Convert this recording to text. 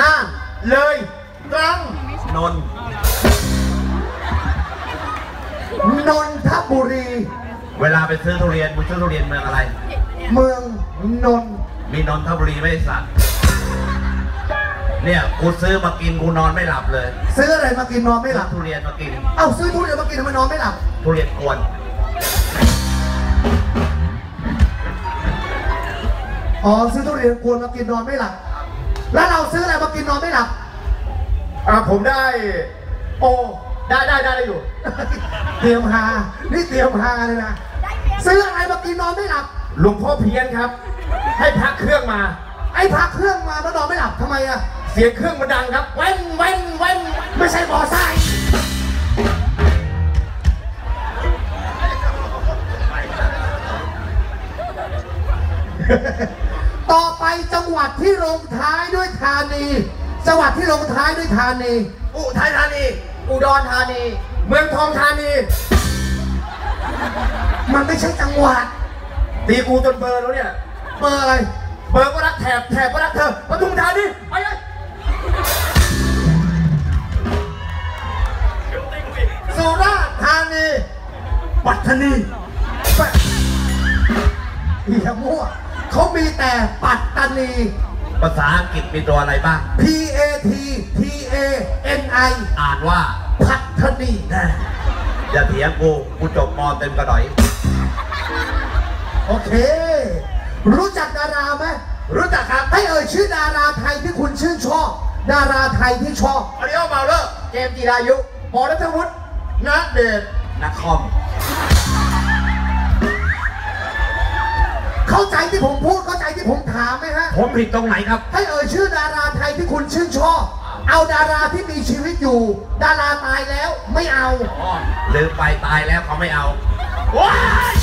น่านเลยตรังนนท์นนทบุรี เวลาไปซื้อทุเรียนมึงซื้อทุเรียนเมืองอะไร เมืองนนท์มีนนทบุรีไหม่สัตว์เนี่ยกูซื้อมากินกูนอนไม่หลับเลย ซื้ออะไรมากินนอนไม่หลับทุเรียนมากิน เอ้าซื้อทุเรียนมากินทำไมนอนไม่หลับทุเรียนกวนอ๋อซื้อทุเรียนกวนมากินนอนไม่หลับ แล้วเราซื้ออะไรมากินนอนไม่หลับอ่าผมได้ โอ ได้ได้ได้ได้อยู่ เตรียมหานี่เตรียมหาเลยนะ ซื้ออะไรมากินนอนไม่หลับ หลวงพ่อเพี้ยนครับ ให้พักเครื่องมา ไอ้พักเครื่องมาแล้วนอนไม่หลับทำไมอะเสียงเครื่องมันดังครับแว้นแว้นแว้นไม่ใช่บอไซค์ ต่อไปจังหวัดที่ลงท้ายด้วยธานี จังหวัดที่ลงท้ายด้วยธานี อุทัยธานี อุดรธานี เมืองทองธานี มันไม่ใช่จังหวัด ตีกูจนเบอร์แล้วเนี่ย เบอร์อะไร เบอร์ก็รักแถบ แถบก็รักเธอปทุมธานีไปเลยสุราษฎร์ธานีปัตตานีปะอย่ามั่ว เขามีแต่ปัตตานี ภาษาอังกฤษมีตัวอะไรบ้าง P A T T A N I อ่านว่า พัฒนีนะอย่าเถียงกูกูจบมอเต็มกระดอย โอเค รู้จักดาราไหมรู้จักครับให้เอ่ยชื่อดาราไทยที่คุณชื่นชอบ ดาราไทยที่ชอบอาริโอมาเลอร์เจมส์จีรายุปอนัทวุฒินัทเดชนักคอม ที่ผมพูดเข้าใจที่ผมถามไหมฮะ ผมผิดตรงไหนครับ ให้เอ่ยชื่อดาราไทยที่คุณชื่นชอบ เอาดาราที่มีชีวิตอยู่ ดาราตายแล้วไม่เอา อ๋อลืมไปตายแล้วเขาไม่เอาว้าย